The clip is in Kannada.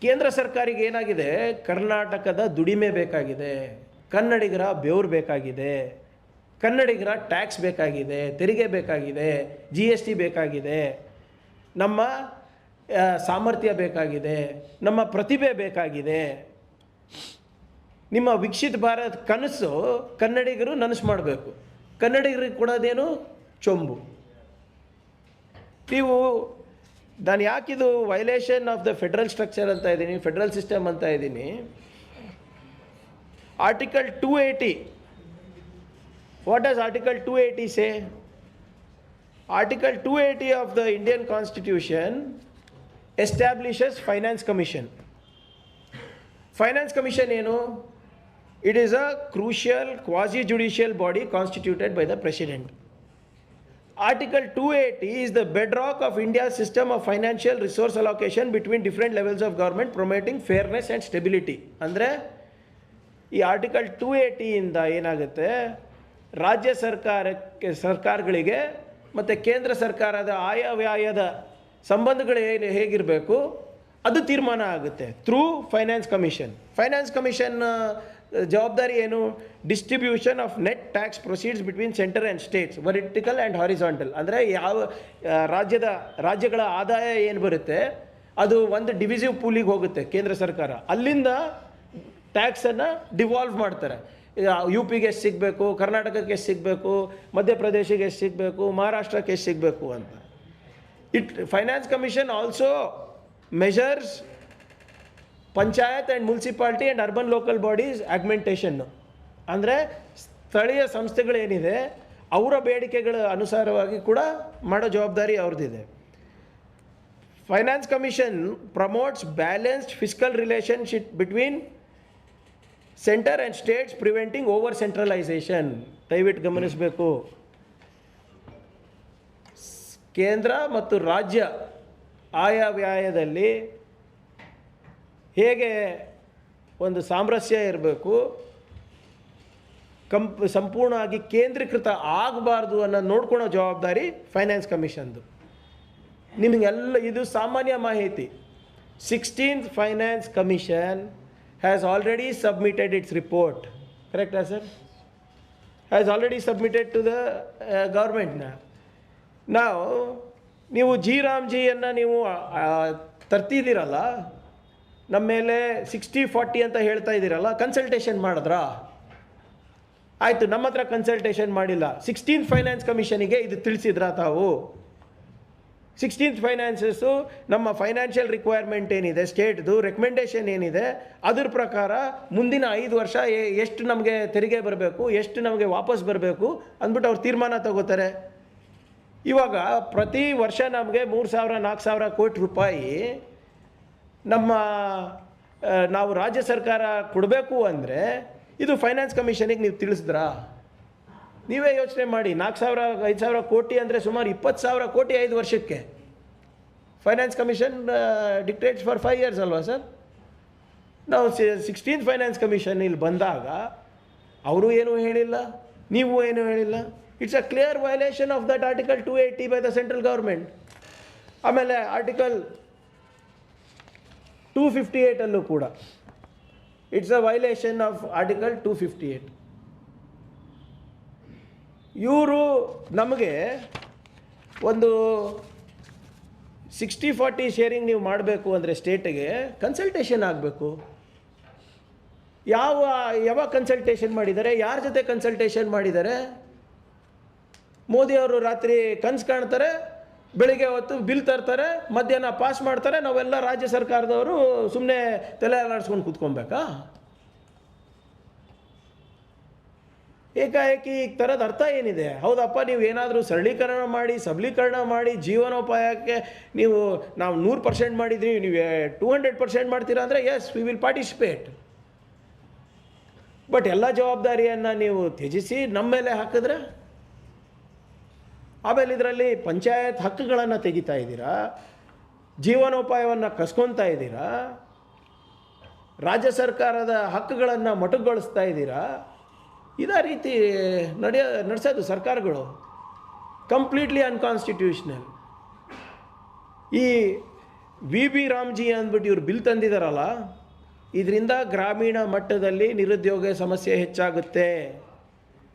ಕೇಂದ್ರ ಸರ್ಕಾರಿಗೆ ಏನಾಗಿದೆ? ಕರ್ನಾಟಕದ ದುಡಿಮೆ ಬೇಕಾಗಿದೆ. ಕನ್ನಡಿಗರ ಬೆವರು ಬೇಕಾಗಿದೆ. ಕನ್ನಡಿಗರ ಟ್ಯಾಕ್ಸ್ ಬೇಕಾಗಿದೆ. ತೆರಿಗೆ ಬೇಕಾಗಿದೆ. ಜಿ ಎಸ್ ಟಿ ಬೇಕಾಗಿದೆ. ನಮ್ಮ ಸಾಮರ್ಥ್ಯ ಬೇಕಾಗಿದೆ. ನಮ್ಮ ಪ್ರತಿಭೆ ಬೇಕಾಗಿದೆ. ನಿಮ್ಮ ವಿಕಸಿತ ಭಾರತ್ ಕನಸು ಕನ್ನಡಿಗರು ನನಸು ಮಾಡಬೇಕು. ಕನ್ನಡಿಗರಿಗೆ ಕೊಡೋದೇನು? ಚೊಂಬು. ನೀವು ನಾನು ಯಾಕಿದು violation of the federal structure ಅಂತ ಇದ್ದೀನಿ ಫೆಡ್ರಲ್ ಸಿಸ್ಟಮ್ ಅಂತ ಇದ್ದೀನಿ? Article two eighty what is article two eighty say article two eighty of the Indian constitution establishes finance commission finance commission ಏನು? It is a crucial quasi judicial body constituted by the president Article 280 is the bedrock of India's system of financial resource allocation between different levels of government promoting fairness and stability. ಅಂದರೆ ಈ ಆರ್ಟಿಕಲ್ ಟೂ ಏಯ್ಟಿಯಿಂದ ಏನಾಗುತ್ತೆ ರಾಜ್ಯ ಸರ್ಕಾರಕ್ಕೆ ಸರ್ಕಾರಗಳಿಗೆ ಮತ್ತು ಕೇಂದ್ರ ಸರ್ಕಾರದ ಆಯವ್ಯಾಯದ ಸಂಬಂಧಗಳು ಏನು ಹೇಗಿರಬೇಕು ಅದು ತೀರ್ಮಾನ ಆಗುತ್ತೆ through finance commission finance commission ಜವಾಬ್ದಾರಿ ಏನು? Distribution of net tax proceeds between centre and states vertical and horizontal ಅಂದರೆ ಯಾವ ರಾಜ್ಯದ, ರಾಜ್ಯಗಳ ಆದಾಯ ಏನು ಬರುತ್ತೆ? ಅದು ಒಂದು ಡಿವಿಸಿವ್ ಪೂಲಿಗೆ ಹೋಗುತ್ತೆ ಕೇಂದ್ರ ಸರ್ಕಾರ. ಅಲ್ಲಿಂದ ಟ್ಯಾಕ್ಸನ್ನು ಡಿವಾಲ್ವ್ ಮಾಡ್ತಾರೆ. ಯು ಪಿಗೆ ಎಷ್ಟು ಸಿಗಬೇಕು, ಕರ್ನಾಟಕಕ್ಕೆ ಎಷ್ಟು ಸಿಗಬೇಕು ಮಧ್ಯಪ್ರದೇಶಕ್ಕೆ ಎಷ್ಟು ಸಿಗಬೇಕು, ಮಹಾರಾಷ್ಟ್ರಕ್ಕೆ ಎಷ್ಟು ಸಿಗಬೇಕು ಅಂತ. It finance commission also measures panchayat and municipality and urban local bodies ಆಗ್ಮೆಂಟೇಷನ್ನು ಅಂದರೆ ಸ್ಥಳೀಯ ಸಂಸ್ಥೆಗಳೇನಿದೆ, ಅವರ ಬೇಡಿಕೆಗಳ ಅನುಸಾರವಾಗಿ ಕೂಡ ಮಾಡೋ ಜವಾಬ್ದಾರಿ ಅವ್ರದ್ದಿದೆ. Finance commission promotes balanced fiscal relationship between centre and states preventing over centralisation ದಯವಿಟ್ಟು ಗಮನಿಸಬೇಕು. ಕೇಂದ್ರ ಮತ್ತು ರಾಜ್ಯ ಆಯವ್ಯಯದಲ್ಲಿ ಹೇಗೆ ಒಂದು ಸಾಮರಸ್ಯ ಇರಬೇಕು, ಕಂಪ್, ಸಂಪೂರ್ಣವಾಗಿ ಕೇಂದ್ರೀಕೃತ ಆಗಬಾರ್ದು ಅನ್ನೋ ನೋಡ್ಕೊಳೋ ಜವಾಬ್ದಾರಿ ಫೈನಾನ್ಸ್ ಕಮಿಷನ್ದು ನಿಮಗೆಲ್ಲ ಇದು ಸಾಮಾನ್ಯ ಮಾಹಿತಿ. Sixteenth finance commission has already submitted its report ಕರೆಕ್ಟಾ sir has already submitted to the ಗೌರ್ಮೆಂಟ್ನ ನಾವು ನೀವು ಜಿ ರಾಮ್ ಜಿಯನ್ನು ನೀವು ತರ್ತಿದ್ದೀರಲ್ಲ ನಮ್ಮ ಮೇಲೆ ಸಿಕ್ಸ್ಟಿ ಫಾರ್ಟಿ ಅಂತ ಹೇಳ್ತಾ ಇದ್ದೀರಲ್ಲ ಕನ್ಸಲ್ಟೇಷನ್ ಮಾಡಿದ್ರಾ? ಆಯಿತು, ನಮ್ಮ ಹತ್ರ ಕನ್ಸಲ್ಟೇಷನ್ ಮಾಡಿಲ್ಲ. ಸಿಕ್ಸ್ಟೀನ್ ಫೈನಾನ್ಸ್ ಕಮಿಷನಿಗೆ ಇದು ತಿಳಿಸಿದ್ರಾ ತಾವು? ಸಿಕ್ಸ್ಟೀನ್ತ್ ಫೈನಾನ್ಸಸ್ಸು ನಮ್ಮ ಫೈನಾನ್ಷಿಯಲ್ ರಿಕ್ವೈರ್ಮೆಂಟ್ ಏನಿದೆ ಸ್ಟೇಟ್ದು ರೆಕಮೆಂಡೇಷನ್ ಏನಿದೆ, ಅದ್ರ ಪ್ರಕಾರ ಮುಂದಿನ ಐದು ವರ್ಷ ಎಷ್ಟು ನಮಗೆ ತೆರಿಗೆ ಬರಬೇಕು, ಎಷ್ಟು ನಮಗೆ ವಾಪಸ್ ಬರಬೇಕು ಅಂದ್ಬಿಟ್ಟು ಅವ್ರು ತೀರ್ಮಾನ ತಗೋತಾರೆ. ಇವಾಗ ಪ್ರತಿ ವರ್ಷ ನಮಗೆ ಮೂರು ಸಾವಿರ, ನಾಲ್ಕು ಸಾವಿರ ಕೋಟಿ ರೂಪಾಯಿ ನಮ್ಮ ನಾವು ರಾಜ್ಯ ಸರ್ಕಾರ ಕೊಡಬೇಕು ಅಂದರೆ ಇದು ಫೈನಾನ್ಸ್ ಕಮಿಷನಿಗೆ ನೀವು ತಿಳಿಸಿದ್ರಾ? ನೀವೇ ಯೋಚನೆ ಮಾಡಿ. ನಾಲ್ಕು ಸಾವಿರ, ಐದು ಸಾವಿರ ಕೋಟಿ ಅಂದರೆ ಸುಮಾರು ಇಪ್ಪತ್ತು ಸಾವಿರ ಕೋಟಿ ಐದು ವರ್ಷಕ್ಕೆ. Finance commission dictates for five years ಅಲ್ವಾ ಸರ್? ನಾವು ಸಿಕ್ಸ್ಟೀನ್ ಫೈನಾನ್ಸ್ ಕಮಿಷನ್ ಇಲ್ಲಿ ಬಂದಾಗ ಅವರು ಏನೂ ಹೇಳಿಲ್ಲ? ನೀವು ಏನೂ ಹೇಳಿಲ್ಲ? It's a clear violation of that article two eighty by the central government ಆಮೇಲೆ ಆರ್ಟಿಕಲ್ ಟೂ ಫಿಫ್ಟಿ ಏಯ್ಟಲ್ಲೂ ಕೂಡ. It's a violation of article two fifty eight ಇವರು ನಮಗೆ ಒಂದು ಸಿಕ್ಸ್ಟಿ ಫಾರ್ಟಿ ಶೇರಿಂಗ್ ನೀವು ಮಾಡಬೇಕು ಅಂದರೆ ಸ್ಟೇಟಿಗೆ ಕನ್ಸಲ್ಟೇಷನ್ ಆಗಬೇಕು. ಯಾವ, ಯಾವಾಗ ಕನ್ಸಲ್ಟೇಷನ್ ಮಾಡಿದ್ದಾರೆ, ಯಾರ ಜೊತೆ ಕನ್ಸಲ್ಟೇಷನ್ ಮಾಡಿದ್ದಾರೆ? ಮೋದಿ ಅವರು ರಾತ್ರಿ ಕನ್ಸು ಕಾಣ್ತಾರೆ ಬೆಳಿಗ್ಗೆ ಹೊತ್ತು ಬಿಲ್ ತರ್ತಾರೆ, ಮಧ್ಯಾಹ್ನ ಪಾಸ್ ಮಾಡ್ತಾರೆ, ನಾವೆಲ್ಲ ರಾಜ್ಯ ಸರ್ಕಾರದವರು ಸುಮ್ಮನೆ ತಲೆ ಅಲಾಡಿಸ್ಕೊಂಡು ಕೂತ್ಕೊಬೇಕಾ ಏಕಾಏಕಿ ಈ ಥರದ ಅರ್ಥ ಏನಿದೆ? ಹೌದಪ್ಪ, ನೀವು ಏನಾದರೂ ಸರಳೀಕರಣ ಮಾಡಿ, ಸಬಲೀಕರಣ ಮಾಡಿ, ಜೀವನೋಪಾಯಕ್ಕೆ ನೀವು, ನಾವು ನೂರು ಪರ್ಸೆಂಟ್ ಮಾಡಿದ್ರಿ ನೀವು ಟೂ ಹಂಡ್ರೆಡ್ ಪರ್ಸೆಂಟ್ ಮಾಡ್ತೀರಾ ಅಂದರೆ yes we will participate but ಎಲ್ಲ ಜವಾಬ್ದಾರಿಯನ್ನು ನೀವು ತ್ಯಜಿಸಿ, ನಮ್ಮ ಮೇಲೆ ಹಾಕಿದ್ರೆ? ಆಮೇಲೆ ಇದರಲ್ಲಿ ಪಂಚಾಯತ್ ಹಕ್ಕುಗಳನ್ನು ತೆಗಿತಾ ಇದ್ದೀರಾ? ಜೀವನೋಪಾಯವನ್ನು ಕಸ್ಕೊತಾ ಇದ್ದೀರಾ? ರಾಜ್ಯ ಸರ್ಕಾರದ ಹಕ್ಕುಗಳನ್ನು ಮೊಟಕುಗೊಳಿಸ್ತಾ ಇದ್ದೀರಾ? ಇದೇ ರೀತಿ ನಡೆಯ ನಡೆಸೋದು ಸರ್ಕಾರಗಳು. ಕಂಪ್ಲೀಟ್ಲಿ ಅನ್ಕಾನ್ಸ್ಟಿಟ್ಯೂಷನಲ್ ಈ ವಿ ಬಿ ರಾಮ್ಜಿ ಅಂದ್ಬಿಟ್ಟು ಇವ್ರು ಬಿಲ್ ತಂದಿದ್ದಾರಲ್ಲ ಇದರಿಂದ ಗ್ರಾಮೀಣ ಮಟ್ಟದಲ್ಲಿ ನಿರುದ್ಯೋಗ ಸಮಸ್ಯೆ ಹೆಚ್ಚಾಗುತ್ತೆ.